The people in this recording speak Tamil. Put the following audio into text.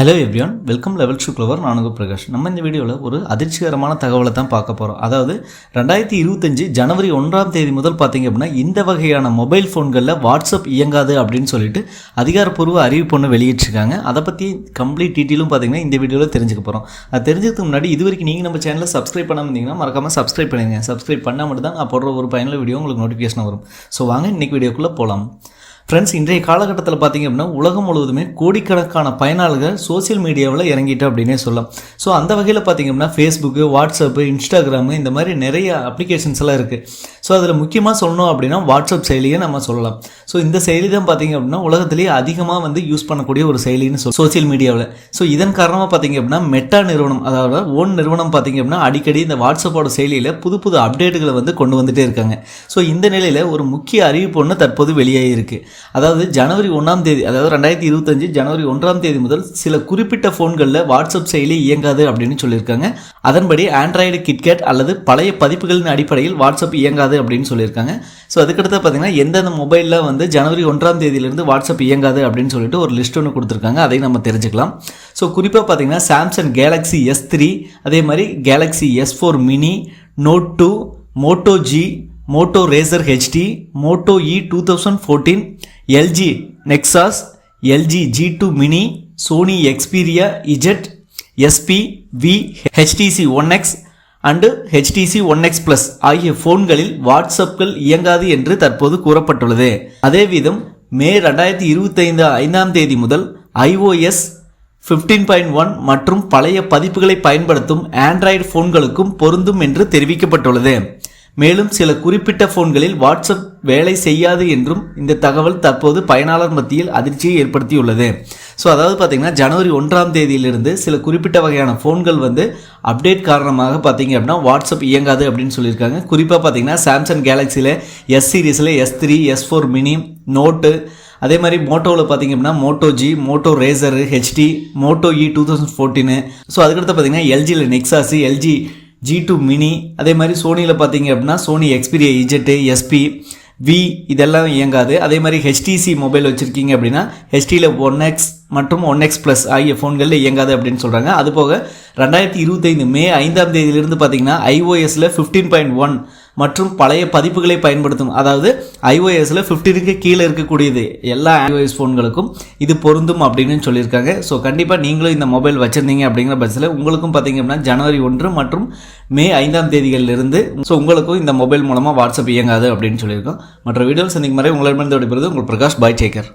Hello everyone welcome level two clever நானுங்க பிரகாஷ் நம்ம இந்த வீடியோவில் ஒரு அதிர்ச்சிகரமான தகவலை தான் பார்க்க போகிறோம் அதாவது ரெண்டாயிரத்தி இருபத்தஞ்சு ஜனவரி ஒன்றாம் தேதி முதல் பார்த்தீங்க அப்படின்னா இந்த வகையான மொபைல் ஃபோன்களில் வாட்ஸ்அப் இயங்காது அப்படின்னு சொல்லிட்டு அதிகாரப்பூர்வ அறிவிப்பு ஒன்று வெளியிட்டிருக்காங்க. அதை பற்றி கம்ப்ளீட் டீட்டெயிலும் பார்த்தீங்கன்னா இந்த வீடியோவில் தெரிஞ்சுக்க போகிறோம் அது தெரிஞ்சதுக்கு முன்னாடி இது வரைக்கும் நீங்கள் நம்ம சேனலில் சப்ஸ்கிரைப் பண்ணாம இருந்தீங்கன்னா மறக்காமல் சப்ஸ்கிரைப் பண்ணுங்க சப்ஸ்கிரைப் பண்ணால் மட்டும் தான் நான் போடுற ஒரு பயனுள்ள வீடியோ உங்களுக்கு நோட்டிஃபிகேஷன் வரும். ஸோ வாங்க இன்னைக்கு வீடியோக்குள்ளே போகலாம் ஃப்ரெண்ட்ஸ் இன்றைய காலகட்டத்தில் பார்த்தீங்க அப்படின்னா உலகம் முழுவதுமே கோடிக்கணக்கான பயனாளர்கள் சோஷியல் மீடியாவில் இறங்கிட்டு அப்படின்னே சொல்லலாம். ஸோ அந்த வகையில் பார்த்தீங்க அப்படின்னா ஃபேஸ்புக்கு வாட்ஸ்அப்பு இன்ஸ்டாகிராமு இந்த மாதிரி நிறைய அப்ளிகேஷன்ஸ் எல்லாம் இருக்குது ஸோ அதில் முக்கியமாக சொல்லணும் அப்படின்னா வாட்ஸ்அப் செயலியை நம்ம சொல்லலாம். ஸோ இந்த செயலி தான் பார்த்தீங்க அப்படின்னா உலகத்திலேயே அதிகமாக வந்து யூஸ் பண்ணக்கூடிய ஒரு செயலின்னு சொல் சோஷியல் மீடியாவில் ஸோ இதன் காரணமாக பார்த்தீங்க அப்படின்னா மெட்டா நிறுவனம் அதாவது ஓன் நிறுவனம் பார்த்தீங்க அப்படின்னா அடிக்கடி இந்த வாட்ஸ்அப்போட செயலியில் புது புது அப்டேட்டுகளை வந்து கொண்டு வந்துட்டே இருக்காங்க. ஸோ இந்த நிலையில் ஒரு முக்கிய அறிவிப்பு ஒன்று தற்போது வெளியாகியிருக்கு அதாவது ஜனவரி ஒன்றாம் தேதி அதாவது ரெண்டாயிரத்தி இருபத்தஞ்சு ஜனவரி ஒன்றாம் தேதி முதல் சில குறிப்பிட்ட ஃபோன்களில் வாட்ஸ்அப் செயலி இயங்காது அப்படின்னு சொல்லியிருக்காங்க. அதன்படி ஆண்ட்ராய்டு கிட்கேட் அல்லது பழைய பதிப்புகளின் அடிப்படையில் வாட்ஸ்அப் இயங்காது அப்படின்னு சொல்லியிருக்காங்க. ஸோ அதுக்கடுத்து பார்த்தீங்கன்னா எந்தெந்த மொபைலில் வந்து ஜனவரி ஒன்றாம் தேதியிலிருந்து வாட்ஸ்அப் இயங்காது அப்படின்னு சொல்லிட்டு ஒரு லிஸ்ட் ஒன்று கொடுத்துருக்காங்க. அதையும் நம்ம தெரிஞ்சுக்கலாம். ஸோ குறிப்பாக பார்த்தீங்கன்னா சாம்சங் கேலக்ஸி எஸ் த்ரீ அதே மாதிரி Galaxy S four mini note two Moto G Moto Razr HD Moto E two thousand fourteen LG Nexus LG G two mini Sony Xperia Z SP V HTC one X and HTC one X plus ஆகிய ஃபோன்களில் வாட்ஸ்அப்கள் இயங்காது என்று தற்போது கூறப்பட்டுள்ளது. அதே விதம் மே ரெண்டாயிரத்தி இருபத்தைந்து ஐந்தாம் தேதி முதல் ஐஓஎஸ் ஃபிஃப்டீன் பாயிண்ட் ஒன் மற்றும் பழைய பதிப்புகளை பயன்படுத்தும் ஆண்ட்ராய்டு ஃபோன்களுக்கும் பொருந்தும் என்று தெரிவிக்கப்பட்டுள்ளது. மேலும் சில குறிப்பிட்ட ஃபோன்களில் வாட்ஸ்அப் வேலை செய்யாது என்றும் இந்த தகவல் தற்போது பயனாளர் மத்தியில் அதிர்ச்சியை ஏற்படுத்தியுள்ளது. ஸோ அதாவது பார்த்தீங்கன்னா ஜனவரி ஒன்றாம் தேதியிலிருந்து சில குறிப்பிட்ட வகையான ஃபோன்கள் வந்து அப்டேட் காரணமாக பார்த்தீங்க அப்படின்னா வாட்ஸ்அப் இயங்காது அப்படின்னு சொல்லியிருக்காங்க. குறிப்பாக பார்த்தீங்கன்னா சாம்சங் கேலக்ஸியில் எஸ் சீரீஸில் S three S four mini note அதே மாதிரி மோட்டோவில் பார்த்தீங்க அப்படின்னா Moto G Moto Razr HD Moto E two thousand fourteen so அதுக்கடுத்து பார்த்தீங்கன்னா எல்ஜியில் Nexus LG G two mini அதே மாதிரி சோனியில் பார்த்தீங்க அப்படின்னா Sony Xperia Z SP V இதெல்லாம் இயங்காது. அதே மாதிரி ஹெச்டிசி மொபைல் வச்சுருக்கீங்க அப்படின்னா ஹெச்டியில் ஒன் எக்ஸ் மற்றும் ஒன் எக்ஸ் ப்ளஸ் ஆகிய ஃபோன்களில் இயங்காது அப்படின்னு சொல்கிறாங்க அதுபோக ரெண்டாயிரத்தி இருபத்தைந்து மே ஐந்தாம் தேதியிலிருந்து பார்த்தீங்கன்னா ஐஓஎஸில் ஃபிஃப்டீன் பாயிண்ட் ஒன் மற்றும் பழைய பதிப்புகளை பயன்படுத்தும். அதாவது ஐஓஎஸில் ஃபிஃப்டீனுக்கு கீழே இருக்கக்கூடியது எல்லா ஐஓஎஸ் ஃபோன்களுக்கும் இது பொருந்தும் அப்படின்னு சொல்லியிருக்காங்க. ஸோ கண்டிப்பாக நீங்களும் இந்த மொபைல் வச்சுருந்தீங்க அப்படிங்கிற பட்சத்தில் உங்களுக்கும் பார்த்தீங்க அப்படின்னா ஜனவரி ஒன்று மற்றும் மே ஐந்தாம் தேதிகளிலிருந்து ஸோ உங்களுக்கும் இந்த மொபைல் மூலமாக வாட்ஸ்அப் இயங்காது அப்படின்னு சொல்லியிருக்கோம். மற்ற வீடியோஸ் சந்திக்கும் வரை உங்களிடமிருந்து விடுபடுறது உங்கள் பிரகாஷ் பாய் டேக்கர்